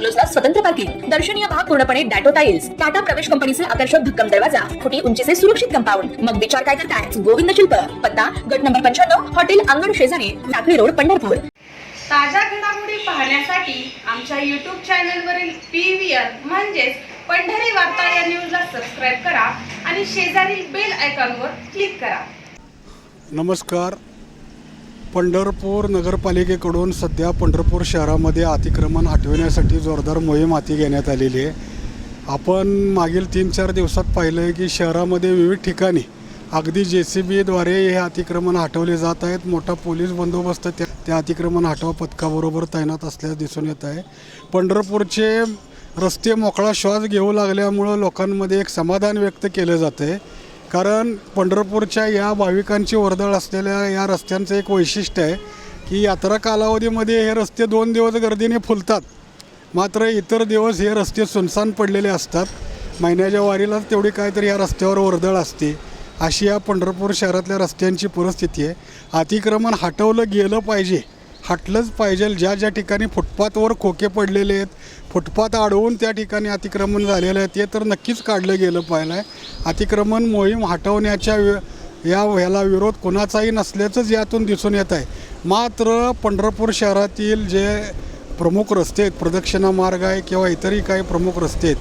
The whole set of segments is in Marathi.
बंगलोजला स्वतंत्र पार्किंग. दर्शनीय भाग पूर्णपणे डॅटो टाइल्स टाटा प्रवेश कंपनीचे आकर्षक भक्कम दरवाजा. फुटी उंचीचे सुरक्षित कंपाऊंड. मग विचार काय करताय? गोविंद शिल्प. पत्ता गट नंबर पंच्याण्णव हॉटेल अंगण शेजारी टाकळी रोड पंढरपूर. ताज्या घडामोडी पाहण्यासाठी आमच्या यूट्यूब चॅनलवरील पी व्ही आर म्हणजेच पंढरी वार्ता या न्यूजला सबस्क्राईब करा आणि शेजारील बेल आयकॉनवर क्लिक करा. नमस्कार. पंढरपूर नगरपालिकेकडून सध्या पंढरपूर शहरामध्ये अतिक्रमण हटविण्यासाठी जोरदार मोहीम हाती घेण्यात आलेली आहे. आपण मागील तीन चार दिवसात पाहिलं आहे की शहरामध्ये विविध ठिकाणी अगदी जे सी बीद्वारे हे अतिक्रमण हटवले जात आहेत. मोठा पोलीस बंदोबस्त त्या त्या अतिक्रमण हटवा पथकाबरोबर तैनात असल्यास दिसून येत आहे. पंढरपूरचे रस्ते मोकळा श्वास घेऊ लागल्यामुळं लोकांमध्ये एक समाधान व्यक्त केलं जातं आहे कारण पंढरपूरच्या या भाविकांची वर्दळ असलेल्या या रस्त्यांचं एक वैशिष्ट्य आहे की यात्रा कालावधीमध्ये हे रस्ते दोन दिवस गर्दीने फुलतात. मात्र इतर दिवस हे रस्ते सुनसान पडलेले असतात. महिन्याच्या वारीलाच तेवढी काहीतरी या रस्त्यावर वर्दळ असते. अशी या पंढरपूर शहरातल्या रस्त्यांची परिस्थिती आहे. अतिक्रमण हटवलं गेलं पाहिजे. हटलंच पाहिजे. ज्या ज्या ठिकाणी फुटपाथवर खोके पडलेले आहेत फुटपाथ अडवून त्या ठिकाणी अतिक्रमण झालेलं आहे. ते तर नक्कीच काढलं गेलं पाहिलं आहे. अतिक्रमण मोहीम हटवण्याच्या वि- या ह्याला विरोध कोणाचाही नसल्याचंच यातून दिसून येत आहे. मात्र पंढरपूर शहरातील जे प्रमुख रस्ते आहेत प्रदक्षिणा मार्ग आहे किंवा इतरही काही प्रमुख रस्ते आहेत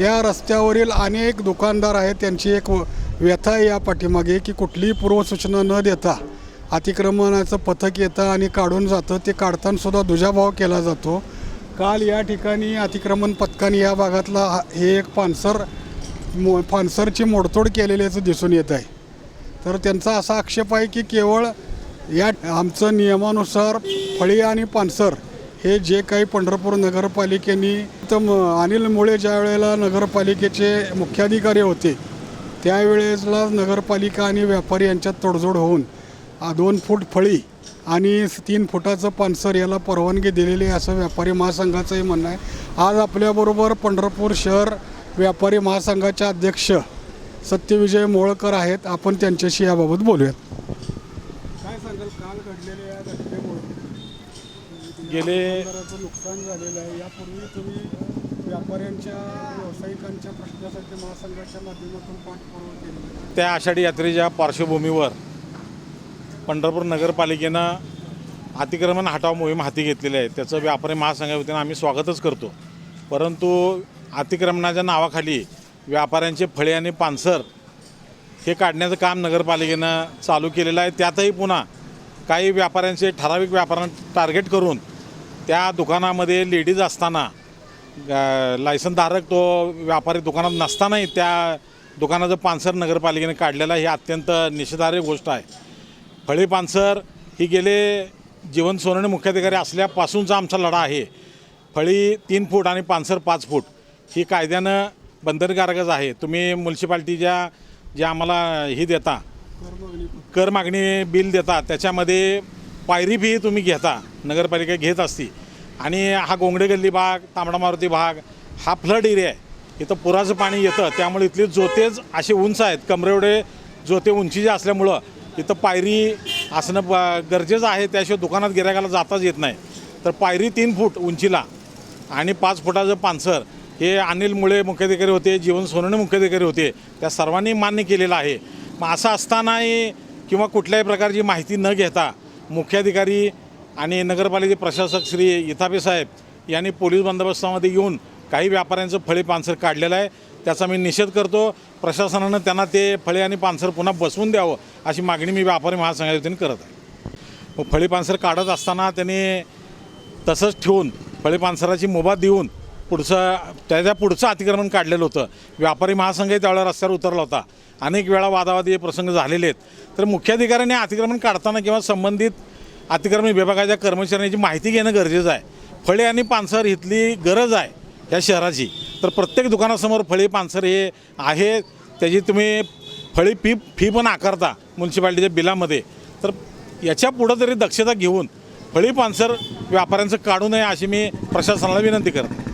या रस्त्यावरील अनेक दुकानदार आहेत. त्यांची एक व- व्यथा आहे या पाठीमागे की कुठलीही पूर्वसूचना न देता अतिक्रमणाचं पथक येतं आणि काढून जातं ते काढतानासुद्धा दुजाभाव केला जातो. काल या ठिकाणी अतिक्रमण पथकाने या भागातला हा- हे एक पानसर मो फानसरची मोडतोड केलेल्याचं दिसून येत आहे. तर त्यांचा असा आक्षेप आहे की केवळ या आमचं नियमानुसार फळी आणि पानसर हे जे काही पंढरपूर नगरपालिकेने तर म- अनिल मुळे ज्या वेळेला नगरपालिकेचे मुख्याधिकारी होते त्यावेळेसला नगरपालिका आणि व्यापारी यांच्यात तडजोड होऊन दोन फूट फळी आणि तीन फुटाचं पानसर याला परवानगी दिलेली आहे असं व्यापारी महासंघाचंही म्हणणं आहे. आज आपल्याबरोबर पंढरपूर शहर व्यापारी महासंघाचे अध्यक्ष सत्यविजय मोळकर आहेत. आपण त्यांच्याशी याबाबत बोलूयात. काय सांगाल काल घडलेल्या या घटनेमुळे? गेले बरंच नुकसान झालेलं आहे. यापूर्वी तुम्ही व्यापाऱ्यांच्या व्यावसायिकांच्या प्रश्नासाठी महासंघाच्या माध्यमातून पाठपुरावा केला त्या आषाढी यात्रेच्या पार्श्वभूमीवर पंढरपूर नगरपालिकेनं अतिक्रमण हटाव मोहीम हाती घेतलेली आहे. त्याचं व्यापारी महासंघा वतीनं आम्ही स्वागतच करतो. परंतु अतिक्रमणाच्या नावाखाली व्यापाऱ्यांचे फळे आणि पानसर हे काढण्याचं काम नगरपालिकेनं चालू केलेलं आहे. त्यातही पुन्हा काही व्यापाऱ्यांचे ठराविक व्यापाऱ्यांना टार्गेट करून त्या दुकानामध्ये लेडीज असताना लायसनधारक तो व्यापारी दुकानात नसतानाही त्या दुकानाचं पानसर नगरपालिकेने काढलेलं ही अत्यंत निषेधार्ह गोष्ट आहे. फळी पानसर ही गेले जीवन सोनवणे मुख्याधिकारी असल्यापासूनचा आमचा लढा आहे. फळी तीन फूट आणि पानसर पाच फूट ही कायद्यानं बंधनकारकच आहे. तुम्ही म्युन्सिपाल्टीच्या जे आम्हाला ही देता कर मागणी बिल देता त्याच्यामध्ये पायरी फी तुम्ही घेता नगरपालिका घेत असती. आणि हा गोंगडे गल्ली भाग तांबडा मारुती भाग हा फ्लड एरिया आहे. इथं पुराचं पाणी येतं त्यामुळे इथली जोतेच असे उंच आहेत. कमरेवढे जोते उंचीचे असल्यामुळं इथं पायरी असणं ब- गरजेचं आहे त्याशिवाय दुकानात गिरायकाला जाताच येत नाही. तर पायरी तीन फूट उंचीला आणि पाच फुटाचं पानसर हे अनिल मुळे मुख्याधिकारी होते जीवन सोनवणे मुख्याधिकारी होते त्या सर्वांनी मान्य केलेलं आहे. मग असं असतानाही किंवा कुठल्याही प्रकारची माहिती न घेता मुख्याधिकारी आणि नगरपालिके प्रशासक श्री इथापे साहेब यांनी पोलीस बंदोबस्तामध्ये येऊन काही व्यापाऱ्यांचं फळे पानसर काढलेलं आहे. त्याचा मी निषेध करतो. प्रशासनानं त्यांना ते फळे आणि पानसर पुन्हा बसवून द्यावं अशी मागणी मी व्यापारी महासंघाच्या करत आहे. मग फळी पानसर काढत असताना त्यांनी तसंच ठेवून फळी पानसराची मुभा देऊन पुढचं त्याच्या पुढचं अतिक्रमण काढलेलं होतं. व्यापारी महासंघही त्यावेळेला रस्त्यावर उतरला होता. अनेक वेळा वादावादी हे प्रसंग झालेले आहेत. तर मुख्याधिकाऱ्यांनी अतिक्रमण काढताना किंवा संबंधित अतिक्रमण विभागाच्या कर्मचाऱ्यांची माहिती घेणं गरजेचं आहे. फळे आणि पानसर इथली गरज आहे या शहराची. तर प्रत्येक दुकानासमोर फळे पानसर हे आहे. त्याची तुम्ही फळी फी फी पण आकारता म्युन्सिपाल्टीच्या बिलामध्ये. तर याच्या पुढं तरी दक्षता घेऊन फळी पानसर व्यापाऱ्यांचं काढू नये अशी मी प्रशासनाला विनंती करतो.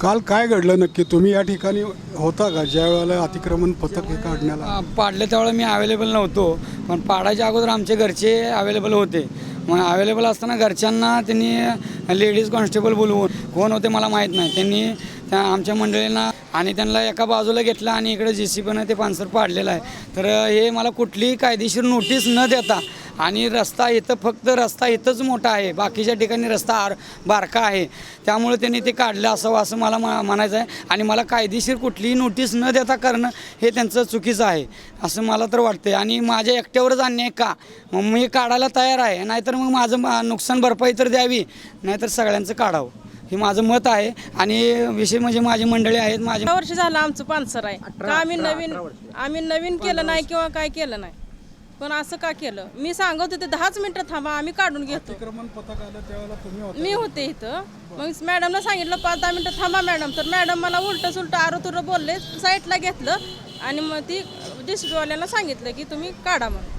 काल काय घडलं नक्की? तुम्ही या ठिकाणी होता का? ज्या वेळेला अतिक्रमण पथक हे काढण्याला पाडले त्यावेळेला मी अवेलेबल नव्हतो. पण पाडायच्या अगोदर आमचे घरचे अवेलेबल होते. मग अवेलेबल असताना घरच्यांना त्यांनी लेडीज कॉन्स्टेबल बोलवून कोण होते मला माहीत नाही. त्यांनी त्या आमच्या मंडळींना आणि त्यांना एका बाजूला घेतलं आणि इकडे जे सी पीनं ते पानसर पाडलेलं आहे. तर हे मला कुठलीही कायदेशीर नोटीस न देता आणि रस्ता इथं फक्त रस्ता इथंच मोठा आहे बाकीच्या ठिकाणी रस्ता आर बारका आहे. त्यामुळे त्यांनी ते काढलं असावं असं मला मा- म्हणायचं आहे. आणि मला कायदेशीर कुठलीही नोटीस न देता करणं हे त्यांचं चुकीचं आहे असं मला तर वाटतं आणि माझ्या एकट्यावरच अन्याय का? मग मी काढायला तयार आहे नाहीतर मग माझं मा- नुकसान भरपाई तर द्यावी नाहीतर सगळ्यांचं काढावं. हे माझं मत आहे. आणि विषय म्हणजे माझी मंडळी आहेत माझे अठरा वर्ष झालं आमचं पानसर आहे. का आम्ही नवीन आम्ही नवीन केलं नाही किंवा काय केलं नाही. पण असं का केलं? मी सांगत होते दहाच मिनिटं थांबा आम्ही काढून घेतो. अतिक्रमण पथक आलं त्यावेळेला तुम्ही होता मी होते इथं. मग मॅडमला सांगितलं पाच दहा मिनिटं थांबा मॅडम. तर मॅडम मला उलटं सुलटं आरो तुरं बोलले साईडला घेतलं. आणि मग ती डिस्ट्रिक्टवाल्यांना सांगितलं की तुम्ही काढा म्हणून.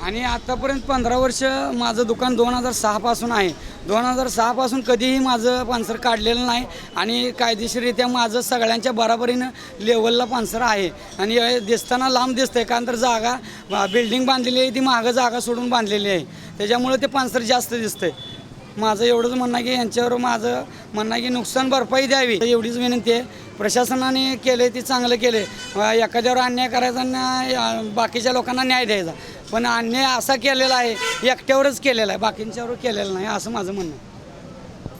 आणि आतापर्यंत पंधरा वर्ष माझं दुकान दोन हजार सहापासून आहे. दोन हजार सहापासून कधीही माझं पान्सर काढलेलं नाही आणि कायदेशीररित्या माझं सगळ्यांच्या बराबरीनं लेवलला पान्सर आहे. आणि दिसताना लांब दिसतंय कारण तर जागा बिल्डिंग बांधलेली आहे ती मागं जागा सोडून बांधलेली आहे. त्याच्यामुळे ते पान्सर जास्त दिसतंय. माझं एवढंच म्हणणं आहे की यांच्यावर माझं म्हणणं की नुकसान भरपाई द्यावी. एवढीच विनंती आहे. प्रशासनाने केले ते चांगलं केले एखाद्यावर अन्याय करायचा बाकीच्या लोकांना न्याय द्यायचा. पण अन्याय असा केलेला आहे एकट्यावरच केलेला आहे बाकींच्यावर केलेला नाही असं माझं म्हणणं आहे.